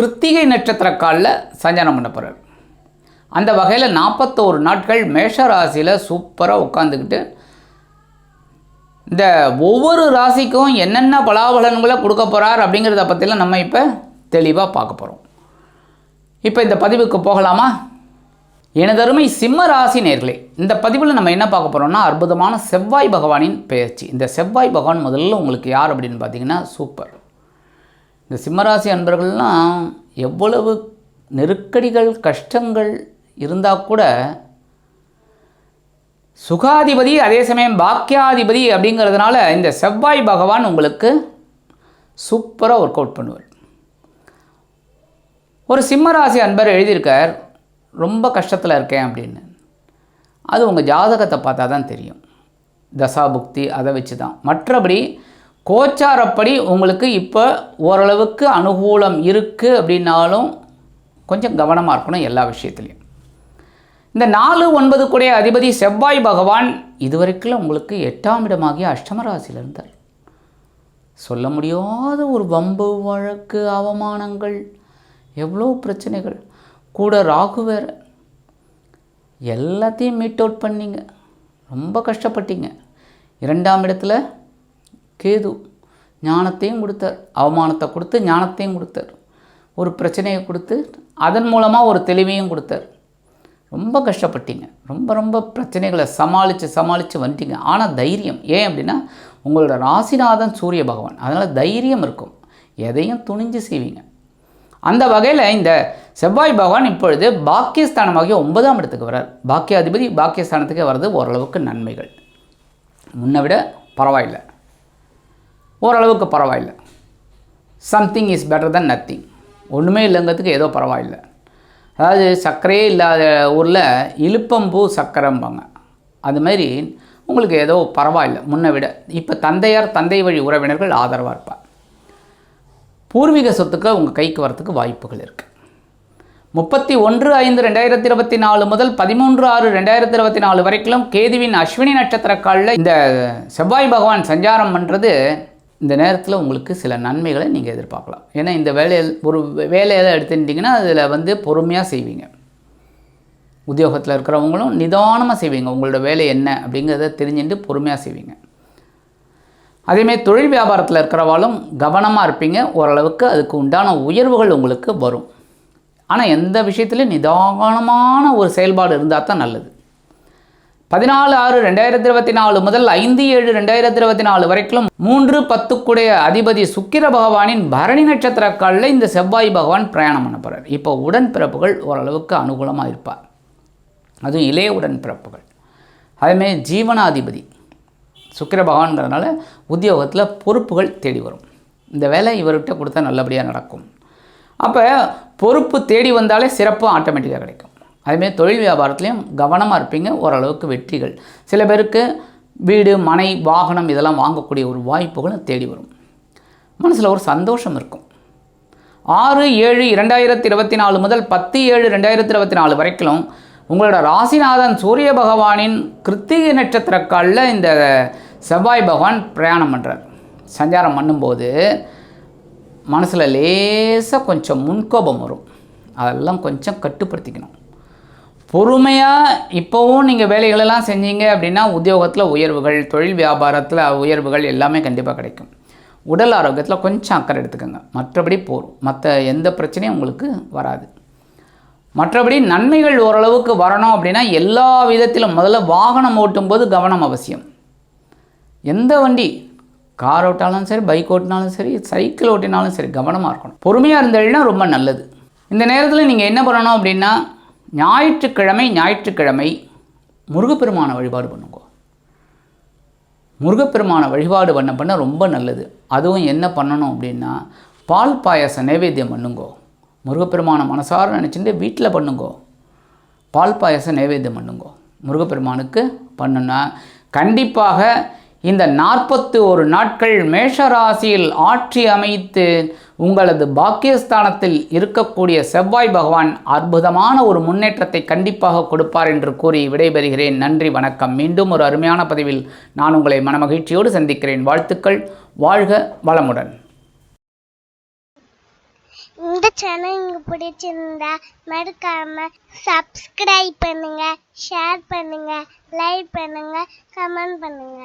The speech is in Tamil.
கிருத்திகை நட்சத்திர காலில் சஞ்சாரம் பண்ண போகிறார் அந்த வகையில் நாற்பத்தோரு நாட்கள் மேஷ ராசியில் சூப்பராக உட்காந்துக்கிட்டு இந்த ஒவ்வொரு ராசிக்கும் என்னென்ன பலாபலன்களை கொடுக்க போகிறார் அப்படிங்கிறத பற்றிலாம் நம்ம இப்போ தெளிவாக பார்க்க போகிறோம் இப்போ இந்த பதிவுக்கு போகலாமா? எனதருமை சிம்ம ராசி நேர்களே இந்த பதிவில் நம்ம என்ன பார்க்க போகிறோம்னா அற்புதமான செவ்வாய் பகவானின் பெயர்ச்சி இந்த செவ்வாய் பகவான் முதல்ல உங்களுக்கு யார் அப்படின்னு பார்த்தீங்கன்னா சூப்பர். இந்த சிம்மராசி அன்பர்கள்லாம் எவ்வளவு நெருக்கடிகள் கஷ்டங்கள் இருந்தால் கூட சுகாதிபதி அதே சமயம் பாக்கியாதிபதி அப்படிங்கிறதுனால இந்த செவ்வாய் பகவான் உங்களுக்கு சூப்பராக ஒர்க் அவுட் பண்ணுவார். ஒரு சிம்மராசி அன்பர் எழுதியிருக்கார் ரொம்ப கஷ்டத்தில் இருக்கேன் அப்படின்னு. அது உங்கள் ஜாதகத்தை பார்த்தா தான் தெரியும். தசாபுக்தி அதை வச்சு தான் மற்றபடி கோச்சாரப்படி உங்களுக்கு இப்போ ஓரளவுக்கு அனுகூலம் இருக்குது அப்படின்னாலும் கொஞ்சம் கவனமாக இருக்கணும் எல்லா விஷயத்துலையும். இந்த நாலு ஒன்பது கூடிய அதிபதி செவ்வாய் பகவான் இதுவரைக்கும் உங்களுக்கு எட்டாம் இடமாகிய அஷ்டமராசியில் இருந்தார். சொல்ல முடியாத ஒரு வம்பு வழக்கு அவமானங்கள் எவ்வளோ பிரச்சனைகள். கூட ராகு வேற. எல்லாத்தையும் மீட் அவுட் பண்ணிங்க. ரொம்ப கஷ்டப்பட்டீங்க. இரண்டாம் இடத்துல கேது ஞானத்தையும் கொடுத்தார். அவமானத்தை கொடுத்து ஞானத்தையும் கொடுத்தார். ஒரு பிரச்சனையை கொடுத்து அதன் மூலமாக ஒரு தெளிவையும் கொடுத்தார். ரொம்ப கஷ்டப்பட்டீங்க. ரொம்ப ரொம்ப பிரச்சனைகளை சமாளித்து சமாளித்து வந்துட்டீங்க. ஆனால் தைரியம் ஏன் அப்படின்னா உங்களோட ராசிநாதன் சூரிய பகவான். அதனால் தைரியம் இருக்கும். எதையும் துணிஞ்சு செய்வீங்க. அந்த வகையில் இந்த செவ்வாய் பகவான் இப்பொழுது பாக்கியஸ்தானமாகிய ஒன்பதாம் இடத்துக்கு வர்றார். பாக்கியாதிபதி பாக்கியஸ்தானத்துக்கே வர்றது ஓரளவுக்கு நன்மைகள். முன்னை விட பரவாயில்லை. ஓரளவுக்கு பரவாயில்லை. Something is better than nothing ஒன்றுமே இல்லைங்கிறதுக்கு ஏதோ பரவாயில்ல. அதாவது சர்க்கரையே இல்லாத ஊரில் இழுப்பம்பூ சக்கரைம்பாங்க அதுமாரி உங்களுக்கு ஏதோ பரவாயில்லை. முன்னை விட. இப்போ தந்தையார் தந்தை வழி உறவினர்கள் ஆதரவாக இருப்பார் பூர்வீக சொத்துக்கள் உங்கள் கைக்கு வரத்துக்கு வாய்ப்புகள் இருக்குது முப்பத்தி ஒன்று ஐந்து ரெண்டாயிரத்தி இருபத்தி நாலு முதல் பதிமூன்று ஆறு ரெண்டாயிரத்தி இருபத்தி நாலு வரைக்கும் கேதுவின் அஸ்வினி நட்சத்திர காலில் இந்த செவ்வாய் பகவான் சஞ்சாரம் பண்ணுறது இந்த நேரத்தில் உங்களுக்கு சில நன்மைகளை நீங்கள் எதிர்பார்க்கலாம். ஏன்னா இந்த வேலையில் ஒரு வேலையில் எடுத்துட்டிங்கன்னா அதில் வந்து பொறுமையாக செய்வீங்க. உத்தியோகத்தில் இருக்கிறவங்களும் நிதானமாக செய்வீங்க. உங்களோட வேலை என்ன அப்படிங்கிறத தெரிஞ்சுட்டு பொறுமையாக செய்வீங்க. அதேமாதிரி தொழில் வியாபாரத்தில் இருக்கிறவாலும் கவனமாக இருப்பீங்க. ஓரளவுக்கு அதுக்கு உண்டான உயர்வுகள் உங்களுக்கு வரும். ஆனால் எந்த விஷயத்துலையும் நிதானமான ஒரு செயல்பாடு இருந்தால் தான் நல்லது. பதினாலு ஆறு ரெண்டாயிரத்தி இருபத்தி நாலு முதல் ஐந்து ஏழு ரெண்டாயிரத்தி இருபத்தி நாலு வரைக்கும் மூன்று பத்துக்குடைய அதிபதி சுக்கிர பகவானின் பரணி நட்சத்திர காலில் இந்த செவ்வாய் பகவான் பிரயாணம் பண்ண போகிறார் இப்போ உடன்பிறப்புகள் ஓரளவுக்கு அனுகூலமாக இருப்பார். அதுவும் இளைய உடன்பிறப்புகள். அதேமாரி ஜீவனாதிபதி சுக்கிர பகவான்கிறதுனால உத்தியோகத்தில் பொறுப்புகள் தேடி வரும். இந்த வேலை இவர்கிட்ட கொடுத்தா நல்லபடியாக நடக்கும். அப்போ பொறுப்பு தேடி வந்தாலே சிறப்பு ஆட்டோமேட்டிக்காக கிடைக்கும். அதுமாரி தொழில் வியாபாரத்துலேயும் கவனமாக இருப்பீங்க ஓரளவுக்கு வெற்றிகள். சில பேருக்கு வீடு மனை வாகனம் இதெல்லாம் வாங்கக்கூடிய ஒரு வாய்ப்புகளும் தேடி வரும். மனசில் ஒரு சந்தோஷம் இருக்கும். ஆறு ஏழு இரண்டாயிரத்தி இருபத்தி நாலு முதல் பத்து ஏழு ரெண்டாயிரத்தி இருபத்தி நாலு வரைக்கும் உங்களோட ராசிநாதன் சூரிய பகவானின் கிருத்திகை நட்சத்திரக்காலில் இந்த செவ்வாய் பகவான் பிரயாணம் பண்ணுறார் சஞ்சாரம் பண்ணும்போது மனசில் லேசாக கொஞ்சம் முன்கோபம் வரும். அதெல்லாம் கொஞ்சம் கட்டுப்படுத்திக்கணும். பொறுமையாக இப்போவும் நீங்கள் வேலைகளெல்லாம் செஞ்சீங்க அப்படின்னா உத்தியோகத்தில் உயர்வுகள் தொழில் வியாபாரத்தில் உயர்வுகள் எல்லாமே கண்டிப்பாக கிடைக்கும். உடல் ஆரோக்கியத்தில் கொஞ்சம் அக்கறை எடுத்துக்கோங்க. மற்றபடி போகும் மற்ற எந்த பிரச்சனையும் உங்களுக்கு வராது. மற்றபடி நன்மைகள் ஓரளவுக்கு வரணும் அப்படின்னா எல்லா விதத்திலும் முதல்ல வாகனம் ஓட்டும்போது கவனம் அவசியம். எந்த வண்டி கார் ஓட்டாலும் சரி பைக் ஓட்டினாலும் சரி சைக்கிள் ஓட்டினாலும் சரி கவனமாக இருக்கணும். பொறுமையாக இருந்தீங்கன்னா ரொம்ப நல்லது. இந்த நேரத்தில் நீங்கள் என்ன பண்ணணும் அப்படின்னா ஞாயிற்றுக்கிழமை ஞாயிற்றுக்கிழமை முருகப்பெருமான வழிபாடு பண்ணுங்க. முருகப்பெருமான வழிபாடு பண்ண பண்ண ரொம்ப நல்லது. அதுவும் என்ன பண்ணணும் அப்படின்னா பால் பாயசம் நைவேத்தியம் பண்ணுங்கோ. முருகப்பெருமான மனசார நினச்சிட்டு வீட்டில் பண்ணுங்கோ. பால் பாயசம் நைவேத்தியம் பண்ணுங்கோ. முருகப்பெருமானுக்கு பண்ணுன்னா கண்டிப்பாக இந்த நாற்பத்து ஒரு நாட்கள் மேஷராசியில் ஆட்சி அமைத்து உங்களது பாக்கியஸ்தானத்தில் இருக்கக்கூடிய செவ்வாய் பகவான் அற்புதமான ஒரு முன்னேற்றத்தை கண்டிப்பாக கொடுப்பார் என்று கூறி விடைபெறுகிறேன். நன்றி வணக்கம். மீண்டும் ஒரு அருமையான பதிவில் நான் உங்களை மனமகிழ்ச்சியோடு சந்திக்கிறேன். வாழ்த்துக்கள். வாழ்க வளமுடன். இந்த சேனல் உங்களுக்கு பிடிச்சிருந்தா மறக்காம சப்ஸ்கிரைப் பண்ணுங்க ஷேர் பண்ணுங்க லைக் பண்ணுங்க கமெண்ட் பண்ணுங்க.